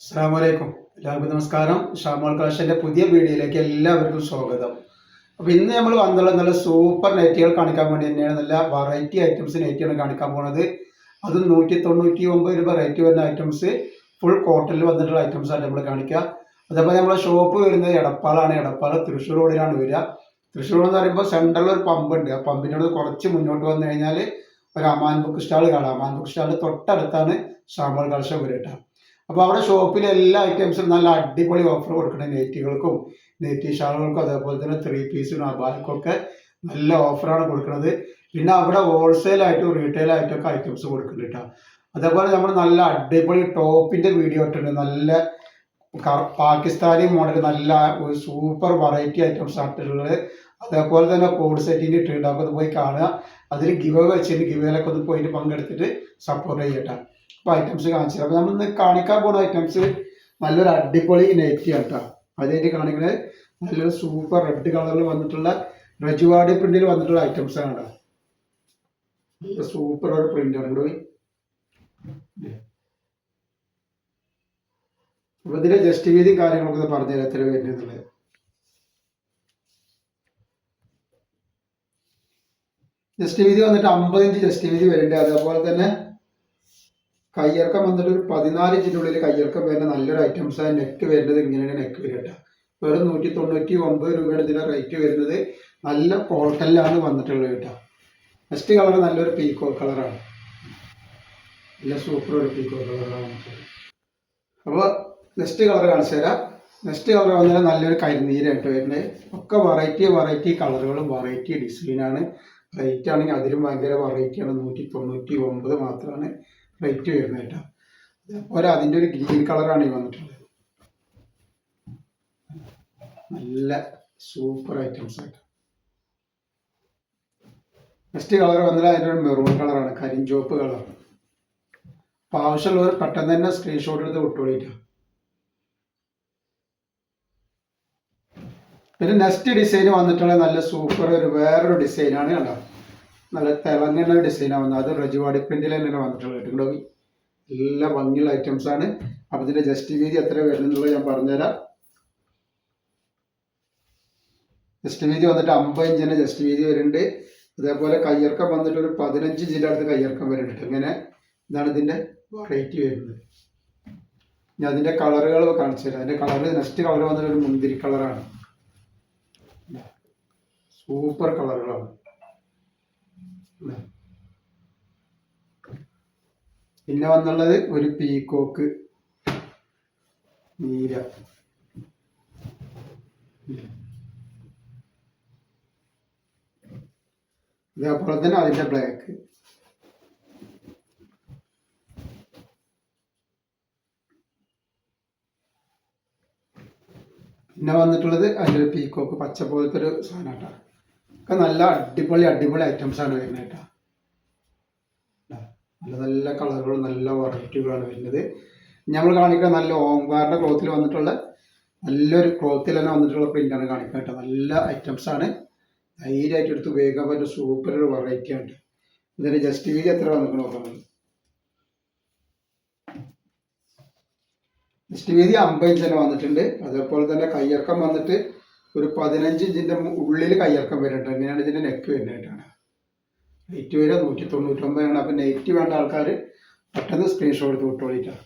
അസ്സാമലൈക്കും എല്ലാവർക്കും നമസ്കാരം. ഷാമോൾ കളക്ഷന്റെ പുതിയ വീഡിയോയിലേക്ക് എല്ലാവർക്കും സ്വാഗതം. അപ്പോൾ ഇന്ന് നമ്മൾ വന്നുള്ള നല്ല സൂപ്പർ നെറ്റുകൾ കാണിക്കാൻ വേണ്ടി തന്നെയാണ് നല്ല വെറൈറ്റി ഐറ്റംസ് നെറ്റാണ് കാണിക്കാൻ പോണത്. അത് നൂറ്റി തൊണ്ണൂറ്റി ഒമ്പത് രൂപ റേറ്റ് വരുന്ന ഐറ്റംസ് ഫുൾ കോട്ടണിൽ വന്നിട്ടുള്ള ഐറ്റംസ് ആണ് നമ്മൾ കാണിക്കുക. അതേപോലെ നമ്മളെ ഷോപ്പ് വരുന്നത് എടപ്പാളാണ്. എടപ്പാൾ തൃശ്ശൂർ റോഡിലാണ് വരിക. തൃശ്ശൂർ എന്ന് പറയുമ്പോൾ സെൻട്രലിൽ ഒരു പമ്പ് ഉണ്ട്. ആ പമ്പിനോട് കുറച്ച് മുന്നോട്ട് വന്നു കഴിഞ്ഞാൽ ഒരു അമാൻ ബുക്ക് സ്റ്റാൾ കാണാം. അമാൻ ബുക്ക് സ്റ്റാളിന്റെ തൊട്ടടുത്താണ് ഷാമോൾ കളക്ഷൻ വരിക അപ്പോൾ അവിടെ ഷോപ്പിലെ എല്ലാ ഐറ്റംസും നല്ല അടിപൊളി ഓഫർ കൊടുക്കണം നെറ്റികൾക്കും നെറ്റി ഷാളുകൾക്കും അതേപോലെ തന്നെ ത്രീ പീസിനും അബാൽക്കൊക്കെ നല്ല ഓഫറാണ് കൊടുക്കുന്നത് പിന്നെ അവിടെ റീറ്റെയിൽ ആയിട്ടും ഒക്കെ ഐറ്റംസ് കൊടുക്കുന്നുണ്ട് കേട്ടോ അതേപോലെ നമ്മൾ നല്ല അടിപൊളി ടോപ്പിന്റെ വീഡിയോ ഇട്ടിട്ടുണ്ട്. നല്ല പാകിസ്ഥാനി മോഡൽ നല്ല ഒരു സൂപ്പർ വെറൈറ്റി ഐറ്റംസ് ആയിട്ടുള്ളത് അതേപോലെ തന്നെ കോഡ് സെറ്റിന് ഇട്ടിട്ടുണ്ട്. അപ്പോൾ അത് പോയി കാണുക. അതിൽ ഗിവ് വെച്ചിട്ട് ഗിവേലൊക്കെ ഒന്ന് പോയിട്ട് പങ്കെടുത്തിട്ട് സപ്പോർട്ട് ചെയ്യട്ടെ ഐറ്റംസ് കാണിച്ചു അപ്പോൾ നമ്മൾ ഇന്ന് കാണിക്കാൻ പോണ ഐറ്റംസ് നല്ലൊരു അടിപൊളി നെറ്റി കേട്ടോ അതായിട്ട് കാണിക്കുന്നത് നല്ലൊരു സൂപ്പർ റെഡ് കളറിൽ വന്നിട്ടുള്ള റജുവാടി പ്രിന്റിൽ വന്നിട്ടുള്ള ഐറ്റംസ് ആണ് കേട്ടോ. സൂപ്പർ ഒരു പ്രിന്റ് ആണ്. അപ്പൊ ഇതിന്റെ ജസ്റ്റ് വീതി കാര്യങ്ങളൊക്കെ പറഞ്ഞു തരാം എത്ര വരുന്നുള്ളത് ജസ്റ്റ് വീതി വന്നിട്ട് അമ്പത് ഇഞ്ച് ജസ്റ്റ് വീതി വരുന്നുണ്ട് അതേപോലെ തന്നെ കയ്യിറക്കം വന്നിട്ട് ഒരു പതിനാല് ഇഞ്ചിനുള്ളിൽ കയ്യിറക്കം വരുന്ന നല്ലൊരു ഐറ്റംസ് ആണ് നെക്ക് വരുന്നത് ഇങ്ങനെയാണ് നെക്ക് വരിക വെറും നൂറ്റി തൊണ്ണൂറ്റി ഒമ്പത് രൂപയുടെ ഇതിന്റെ റേറ്റ് വരുന്നത്. നല്ല കോട്ടലിലാണ് വന്നിട്ടുള്ളത് കേട്ടോ നെക്സ്റ്റ് കളർ നല്ലൊരു പീക്കോ കളറാണ് നല്ല സൂപ്പർ ഒരു പീക്കോ കളറാണ് അപ്പോൾ നെക്സ്റ്റ് കളർ കാണിച്ചു തരാം. നെക്സ്റ്റ് കളർ വന്നാൽ നല്ലൊരു കരിനീരായിട്ട് വരുന്നത്. ഒക്കെ വെറൈറ്റി വെറൈറ്റി കളറുകളും വെറൈറ്റി ഡിസൈനാണ് റേറ്റ് ആണെങ്കിൽ അതിലും ഭയങ്കര വെറൈറ്റിയാണ് നൂറ്റി തൊണ്ണൂറ്റി ഒമ്പത് മാത്രമാണ്. റേറ്റ് വരുന്നത് കേട്ടോ. അതേപോലെ അതിന്റെ ഒരു ഗ്രീൻ കളറാണ് ഈ വന്നിട്ടുള്ളത്. നല്ല സൂപ്പർ ഐറ്റംസ് ആയിട്ട്. നെക്സ്റ്റ് കളർ വന്നാൽ അതിന്റെ ഒരു മെറൂൺ കളറാണ് കരിഞ്ചോപ്പ് കളർ അപ്പോൾ ആവശ്യമുള്ളവർ പെട്ടെന്ന് തന്നെ സ്ക്രീൻഷോട്ട് എടുത്ത് വിട്ടോളിട്ടോ പിന്നെ നെക്സ്റ്റ് ഡിസൈൻ വന്നിട്ടുള്ള നല്ല സൂപ്പർ ഒരു വേറൊരു ഡിസൈനാണ് കണ്ടോ? നല്ല തിളങ്ങുന്ന ഡിസൈനാണ് വന്നത്. അത് റജുവാടി പ്രിന്റിൽ തന്നെയാണ് വന്നിട്ടുള്ളത് കേട്ടോ എല്ലാ ഭംഗിയുള്ള ഐറ്റംസ് ആണ്. അപ്പം ഇതിന്റെ ജസ്റ്റ് വീതി എത്ര വരുന്നുള്ളത് ഞാൻ പറഞ്ഞുതരാം. ജസ്റ്റ് വീതി വന്നിട്ട് അമ്പത് ഇഞ്ചിന് ജസ്റ്റ് വീതി വരുന്നുണ്ട്. അതേപോലെ കയ്യിറക്കം വന്നിട്ട് ഒരു പതിനഞ്ച് ഇഞ്ചിന്റെ അടുത്ത് കയ്യിറക്കം വരുന്നുണ്ട്. ഇങ്ങനെ ഇതാണ് ഇതിന്റെ വെറൈറ്റി വരുന്നത്. ഞാൻ അതിന്റെ കളറുകൾ കാണിച്ചു തരാം. കളർ നെക്സ്റ്റ് കളർ വന്നിട്ട് ഒരു മുന്തിരി കളറാണ് സൂപ്പർ കളറുകളാണ്? പിന്നെ വന്നുള്ളത് ഒരു പീക്കോക്ക് നീര? ഇതേപോലെ തന്നെ അതിന്റെ ബ്ലാക്ക് പിന്നെ വന്നിട്ടുള്ളത് അതിന്റെ ഒരു പീക്കോക്ക് പച്ച പോലത്തെ ഒരു സാധനം കേട്ടോ ഒക്കെ നല്ല അടിപൊളി അടിപൊളി ഐറ്റംസ് ആണ് വരുന്നത് കേട്ടോ. നല്ല നല്ല കളറുകളും നല്ല വെറൈറ്റികളാണ് വരുന്നത്. നമ്മൾ കാണിക്കുന്ന നല്ല ഓംകാറിന്റെ ക്ലോത്തിൽ വന്നിട്ടുള്ള നല്ലൊരു ക്ലോത്തിൽ തന്നെ വന്നിട്ടുള്ള പ്രിന്റാണ് കാണിക്കുക കേട്ടോ. നല്ല ഐറ്റംസ് ആണ്. ധൈര്യമായിട്ട് എടുത്ത് ഉപയോഗിക്കാൻ പറ്റുന്ന സൂപ്പർ ഒരു വെറൈറ്റി ആണ് ഇതിന് ജസ്റ്റ് വീതി എത്ര വന്നിട്ട് നോക്കുന്നത് ജസ്റ്റ് വീതി അമ്പത് തന്നെ വന്നിട്ടുണ്ട്. അതേപോലെ തന്നെ കയ്യിറക്കം വന്നിട്ട് ഒരു പതിനഞ്ച് ഇഞ്ചിന്റെ ഉള്ളിൽ കയ്യിറക്കം വരുന്നുണ്ട് അങ്ങനെയാണ് ഇതിന്റെ നെക്ക് വരുന്നതായിട്ടാണ് നെറ്റ് വരെ നൂറ്റി തൊണ്ണൂറ്റൊമ്പതാണ് അപ്പം നെറ്റ് വേണ്ട ആൾക്കാർ പെട്ടെന്ന് സ്ക്രീൻഷോട്ട് എടുത്ത് വിട്ടോളിട്ടാണ്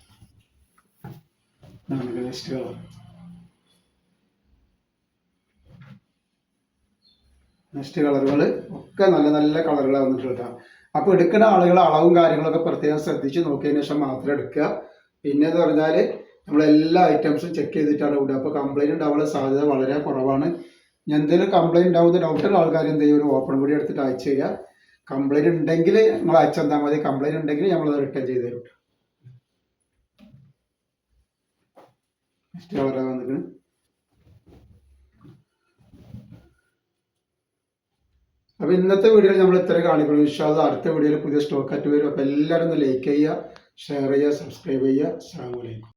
നെക്സ്റ്റ് കളറുകൾ ഒക്കെ നല്ല നല്ല കളറുകളാണ് വന്നിട്ടുള്ളത്. അപ്പോൾ എടുക്കുന്ന ആളുകൾ അളവും കാര്യങ്ങളൊക്കെ പ്രത്യേകം ശ്രദ്ധിച്ച് നോക്കിയതിന് ശേഷം മാത്രം എടുക്കുക. പിന്നെ എന്ന് പറഞ്ഞാൽ നമ്മളെല്ലാ ഐറ്റംസും ചെക്ക് ചെയ്തിട്ടാണ് വിടുക. അപ്പോൾ കംപ്ലൈന്റ് ഉണ്ടാവാനുള്ള സാധ്യത വളരെ കുറവാണ്. ഞാൻ എന്തെങ്കിലും കംപ്ലൈന്റ് ഉണ്ടാവുന്ന ഡൗട്ടുള്ള ആൾക്കാർ എന്ത് ചെയ്യും? ഒരു ഓപ്പൺ കൂടി എടുത്തിട്ട് അയച്ചു തരിക. കംപ്ലൈന്റ് ഉണ്ടെങ്കിൽ നിങ്ങൾ അയച്ചു തന്നാൽ മതി. കംപ്ലൈന്റ് ഉണ്ടെങ്കിൽ നമ്മളത് റിട്ടേൺ ചെയ്ത് തരും നെക്സ്റ്റ് ഇന്നത്തെ വീഡിയോയിൽ നമ്മൾ ഇത്ര കാണിക്കണം വിശ്വാസം അടുത്ത വീഡിയോയിൽ പുതിയ സ്റ്റോക്ക് ആയിട്ട് വരും. അപ്പോൾ എല്ലാവരും ഒന്ന് ലൈക്ക് ചെയ്യുക ഷെയർ ചെയ്യുക സബ്സ്ക്രൈബ് ചെയ്യുക. അസ്സാം വലൈക്കും